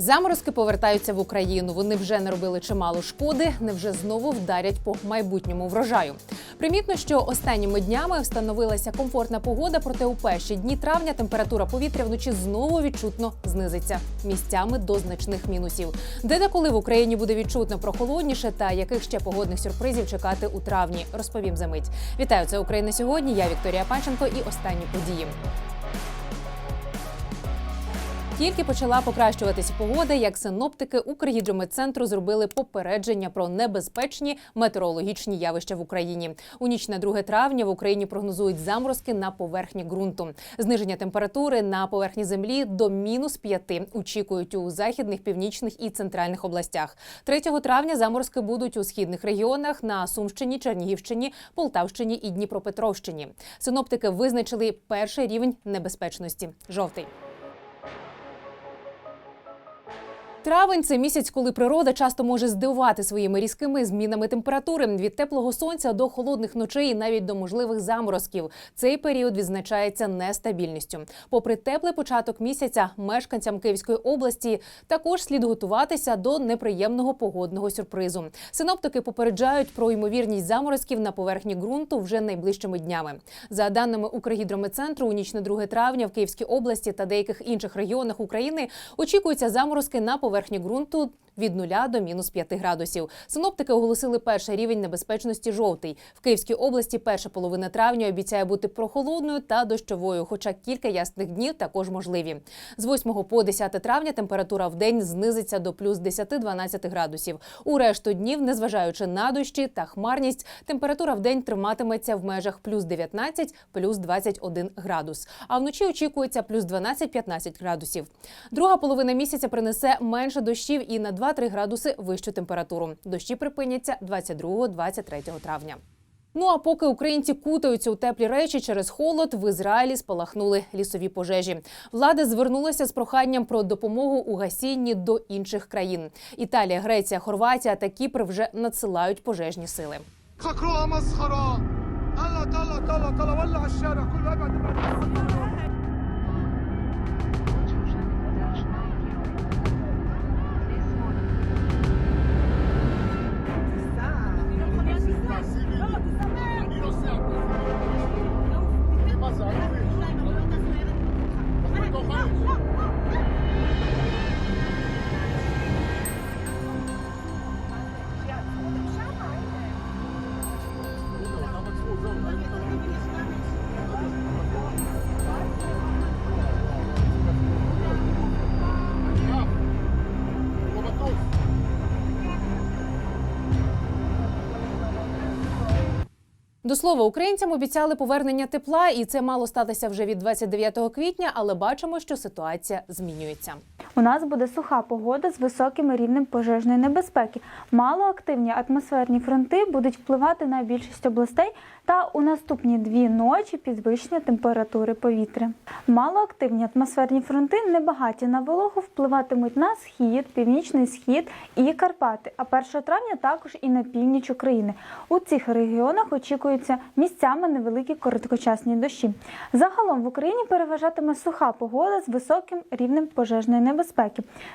Заморозки повертаються в Україну. Вони вже не робили чимало шкоди, невже знову вдарять по майбутньому врожаю. Примітно, що останніми днями встановилася комфортна погода, проте у перші дні травня температура повітря вночі знову відчутно знизиться місцями до значних мінусів. Де та коли в Україні буде відчутно прохолодніше та яких ще погодних сюрпризів чекати у травні, розповім за мить. Вітаю, це Україна сьогодні. Я Вікторія Панченко і останні події. Тільки почала покращуватися погода, як синоптики Укргідрометцентру зробили попередження про небезпечні метеорологічні явища в Україні. У ніч на 2 травня в Україні прогнозують заморозки на поверхні ґрунту. Зниження температури на поверхні землі до мінус 5 очікують у західних, північних і центральних областях. 3 травня заморозки будуть у східних регіонах на Сумщині, Чернігівщині, Полтавщині і Дніпропетровщині. Синоптики визначили перший рівень небезпечності жовтий. Травень це місяць, коли природа часто може здивувати своїми різкими змінами температури від теплого сонця до холодних ночей і навіть до можливих заморозків. Цей період відзначається нестабільністю. Попри теплий початок місяця, мешканцям Київської області також слід готуватися до неприємного погодного сюрпризу. Синоптики попереджають про ймовірність заморозків на поверхні ґрунту вже найближчими днями. За даними Укргідрометцентру, у ніч на 2 травня в Київській області та деяких інших регіонах України очікуються заморозки на поверхні ґрунту від 0 до мінус 5 градусів. Синоптики оголосили перший рівень небезпечності жовтий. В Київській області перша половина травня обіцяє бути прохолодною та дощовою, хоча кілька ясних днів також можливі. З 8 по 10 травня температура в день знизиться до плюс 10-12 градусів. У решту днів, незважаючи на дощі та хмарність, температура в день триматиметься в межах плюс 19, плюс 21 градус. А вночі очікується плюс 12-15 градусів. Друга половина місяця принесе менше дощів і на 2-3 градуси вищу температуру. Дощі припиняться 22-23 травня. Ну а поки українці кутаються у теплі речі через холод, в Ізраїлі спалахнули лісові пожежі. Влада звернулася з проханням про допомогу у гасінні до інших країн. Італія, Греція, Хорватія та Кіпр вже надсилають пожежні сили. До слова, українцям обіцяли повернення тепла, і це мало статися вже від 29 квітня, але бачимо, що ситуація змінюється. У нас буде суха погода з високим рівнем пожежної небезпеки. Малоактивні атмосферні фронти будуть впливати на більшість областей та у наступні дві ночі підвищення температури повітря. Малоактивні атмосферні фронти небагаті на вологу впливатимуть на схід, північний схід і Карпати. А 1 травня також і на північ України. У цих регіонах очікуються місцями невеликі короткочасні дощі. Загалом в Україні переважатиме суха погода з високим рівнем пожежної небезпеки.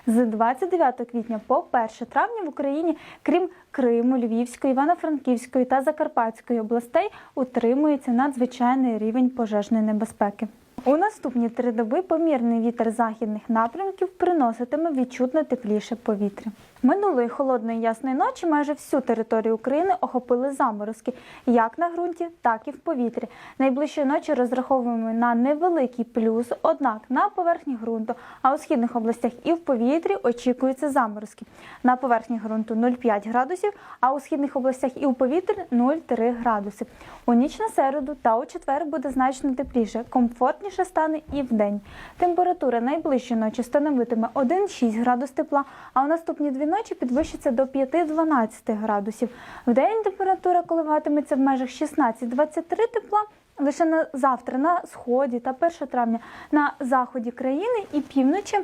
З 29 квітня по 1 травня в Україні, крім Криму, Львівської, Івано-Франківської та Закарпатської областей, утримується надзвичайний рівень пожежної небезпеки. У наступні три доби помірний вітер західних напрямків приноситиме відчутно тепліше повітря. Минулої холодної ясної ночі майже всю територію України охопили заморозки як на ґрунті, так і в повітрі. Найближчої ночі розраховуємо на невеликий плюс, однак на поверхні ґрунту, а у східних областях і в повітрі очікуються заморозки. На поверхні ґрунту 0,5 градусів, а у східних областях і у повітрі 0,3 градуси. У ніч на середу та у четвер буде значно тепліше, комфортніше стане і в день. Температура найближчої ночі становитиме 1,6 градус тепла, а у наступні дві ночі підвищиться до 5-12 градусів. В день температура коливатиметься в межах 16-23 тепла. Лише на завтра на сході та 1 травня на заході країни і півночі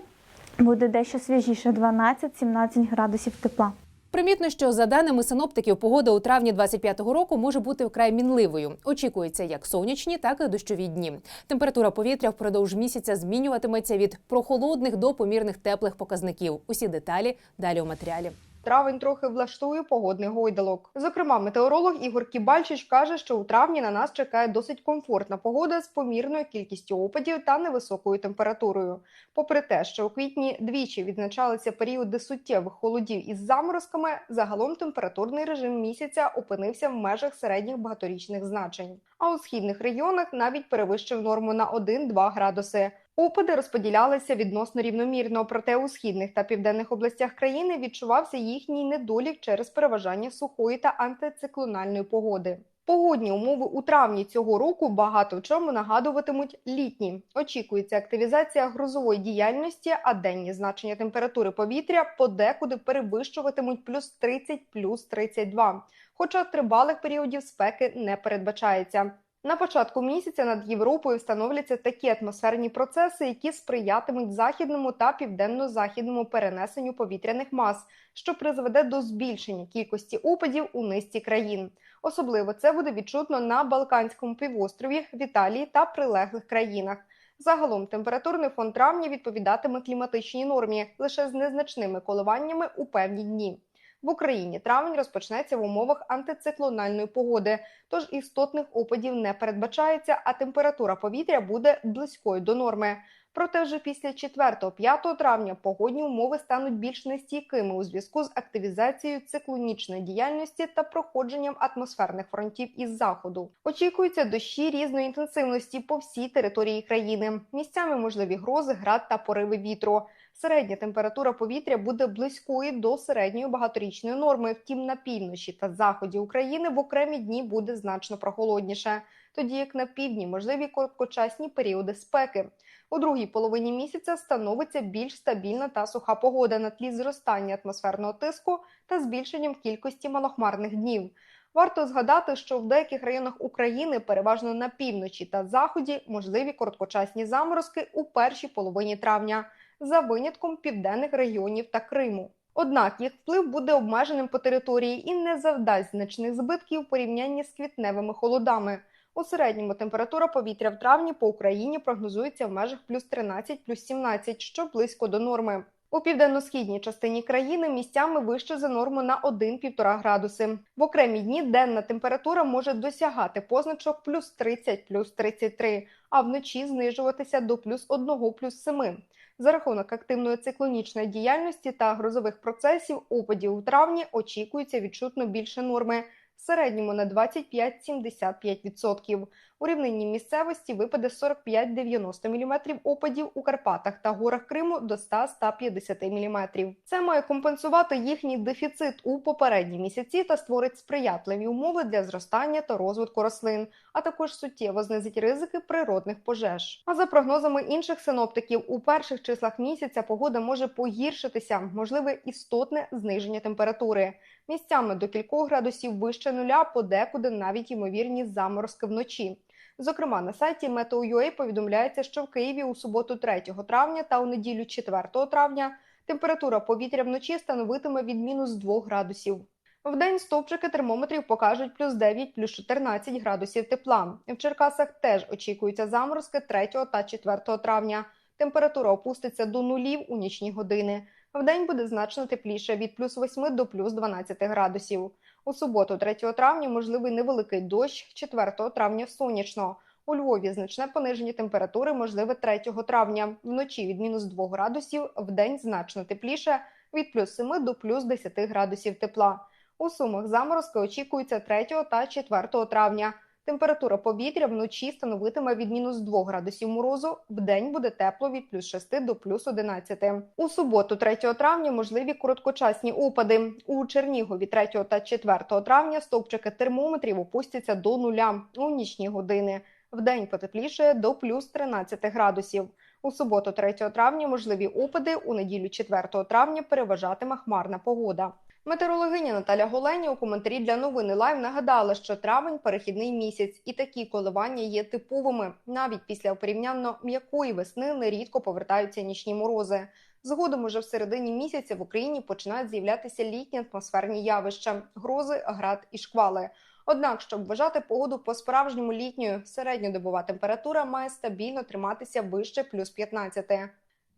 буде дещо свіжіше 12-17 градусів тепла. Примітно, що за даними синоптиків, погода у травні 25-го року може бути вкрай мінливою. Очікується як сонячні, так і дощові дні. Температура повітря впродовж місяця змінюватиметься від прохолодних до помірних теплих показників. Усі деталі далі у матеріалі. Травень трохи влаштує погодний гойдалок. Зокрема, метеоролог Ігор Кібальчич каже, що у травні на нас чекає досить комфортна погода з помірною кількістю опадів та невисокою температурою. Попри те, що у квітні двічі відзначалися періоди суттєвих холодів із заморозками, загалом температурний режим місяця опинився в межах середніх багаторічних значень. А у східних регіонах навіть перевищив норму на 1-2 градуси. Опади розподілялися відносно рівномірно, проте у східних та південних областях країни відчувався їхній недолік через переважання сухої та антициклональної погоди. Погодні умови у травні цього року багато в чому нагадуватимуть літні. Очікується активізація грозової діяльності, а денні значення температури повітря подекуди перевищуватимуть плюс 30, плюс 32. Хоча тривалих періодів спеки не передбачається. На початку місяця над Європою встановляться такі атмосферні процеси, які сприятимуть західному та південно-західному перенесенню повітряних мас, що призведе до збільшення кількості опадів у низці країн. Особливо це буде відчутно на Балканському півострові, в Італії та прилеглих країнах. Загалом температурний фон травня відповідатиме кліматичній нормі лише з незначними коливаннями у певні дні. В Україні травень розпочнеться в умовах антициклональної погоди, тож істотних опадів не передбачається, а температура повітря буде близькою до норми. Проте вже після 4-5 травня погодні умови стануть більш нестійкими у зв'язку з активізацією циклонічної діяльності та проходженням атмосферних фронтів із заходу. Очікуються дощі різної інтенсивності по всій території країни. Місцями можливі грози, град та пориви вітру. Середня температура повітря буде близькою до середньої багаторічної норми. Втім, на півночі та заході України в окремі дні буде значно прохолодніше, тоді як на півдні можливі короткочасні періоди спеки. У другій половині місяця становиться більш стабільна та суха погода на тлі зростання атмосферного тиску та збільшенням кількості малохмарних днів. Варто згадати, що в деяких районах України, переважно на півночі та заході, можливі короткочасні заморозки у першій половині травня, за винятком південних регіонів та Криму. Однак їх вплив буде обмеженим по території і не завдасть значних збитків у порівнянні з квітневими холодами. У середньому температура повітря в травні по Україні прогнозується в межах плюс 13, плюс 17, що близько до норми. У південно-східній частині країни місцями вище за норму на 1-1,5 градуси. В окремі дні денна температура може досягати позначок плюс 30, плюс 33, а вночі знижуватися до плюс 1, плюс 7. За рахунок активної циклонічної діяльності та грозових процесів опадів у травні очікується відчутно більше норми – в середньому на 25-75%. У рівнинній місцевості випаде 45-90 мм опадів у Карпатах та горах Криму до 100-150 мм. Це має компенсувати їхній дефіцит у попередні місяці та створить сприятливі умови для зростання та розвитку рослин, а також суттєво знизить ризики природних пожеж. А за прогнозами інших синоптиків, у перших числах місяця погода може погіршитися, можливе істотне зниження температури. Місцями до кількох градусів вище нуля, подекуди навіть ймовірні заморозки вночі. Зокрема, на сайті Meteo.ua повідомляється, що в Києві у суботу 3 травня та у неділю 4 травня температура повітря вночі становитиме від мінус 2 градусів. Вдень стовпчики термометрів покажуть плюс 9, плюс 14 градусів тепла. В Черкасах теж очікуються заморозки 3 та 4 травня. Температура опуститься до нулів у нічні години. Вдень буде значно тепліше від плюс 8 до плюс 12 градусів. У суботу, 3 травня, можливий невеликий дощ, 4 травня сонячно. У Львові значне пониження температури можливе 3 травня. Вночі від мінус 2 градусів, вдень значно тепліше від плюс 7 до плюс 10 градусів тепла. У Сумах заморозки очікуються 3 та 4 травня. Температура повітря вночі становитиме від мінус 2 градусів морозу, вдень буде тепло від плюс 6 до плюс 11. У суботу, 3 травня, можливі короткочасні опади. У Чернігові 3 та 4 травня стовпчики термометрів опустяться до нуля у нічні години. Вдень потеплішає до плюс 13 градусів. У суботу, 3 травня, можливі опади. У неділю 4 травня переважатиме хмарна погода. Метеорологиня Наталя Голені у коментарі для новини Лайв нагадала, що травень перехідний місяць, і такі коливання є типовими. Навіть після порівнянно м'якої весни нерідко повертаються нічні морози. Згодом уже в середині місяця в Україні починають з'являтися літні атмосферні явища, грози, град і шквали. Однак, щоб вважати погоду по-справжньому літньою, середньодобова температура має стабільно триматися вище плюс 15.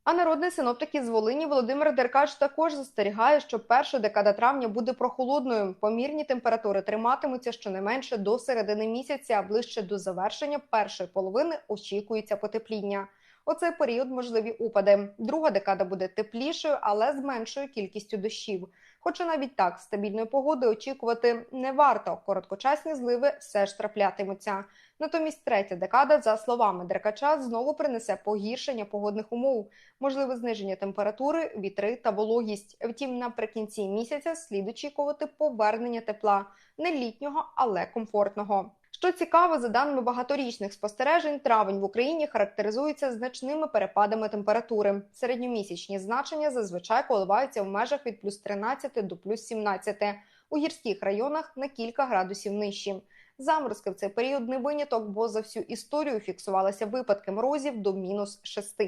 А народний синоптик із Волині Володимир Деркач також застерігає, що перша декада травня буде прохолодною. Помірні температури триматимуться щонайменше до середини місяця, а ближче до завершення першої половини очікується потепління. У цей період можливі опади. Друга декада буде теплішою, але з меншою кількістю дощів. Хоча навіть так стабільної погоди очікувати не варто. Короткочасні зливи все ж траплятимуться. Натомість третя декада, за словами Деркача, знову принесе погіршення погодних умов, можливе зниження температури, вітри та вологість. Втім, наприкінці місяця слід очікувати повернення тепла не літнього, але комфортного. Що цікаво, за даними багаторічних спостережень, травень в Україні характеризується значними перепадами температури. Середньомісячні значення зазвичай коливаються в межах від плюс 13 до плюс 17, у гірських районах на кілька градусів нижчі. Заморозки в цей період не виняток, бо за всю історію фіксувалися випадки морозів до мінус 6.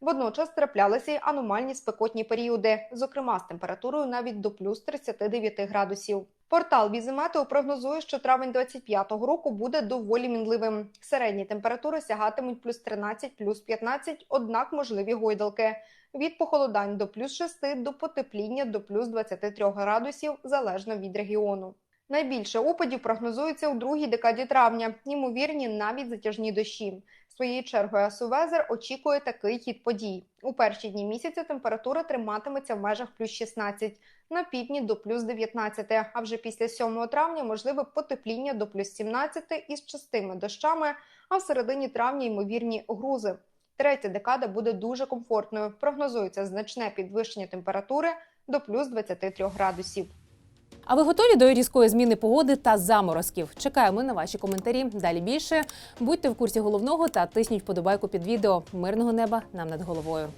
Водночас траплялися й аномальні спекотні періоди, зокрема з температурою навіть до плюс 39 градусів. Портал Візиметео прогнозує, що травень 25-го року буде доволі мінливим. Середні температури сягатимуть плюс 13, плюс 15, однак можливі гойдалки. Від похолодань до плюс 6 до потепління до плюс 23 градусів залежно від регіону. Найбільше опадів прогнозується у другій декаді травня, ймовірні навіть затяжні дощі. Своєю чергою Асувезер очікує такий хід подій. У перші дні місяця температура триматиметься в межах плюс 16, на півдні до плюс 19, а вже після 7 травня можливе потепління до плюс 17 із частими дощами, а в середині травня ймовірні грузи. Третя декада буде дуже комфортною. Прогнозується значне підвищення температури до плюс 23 градусів. А ви готові до різкої зміни погоди та заморозків? Чекаємо на ваші коментарі. Далі більше будьте в курсі головного та тисніть вподобайку під відео. Мирного неба нам над головою.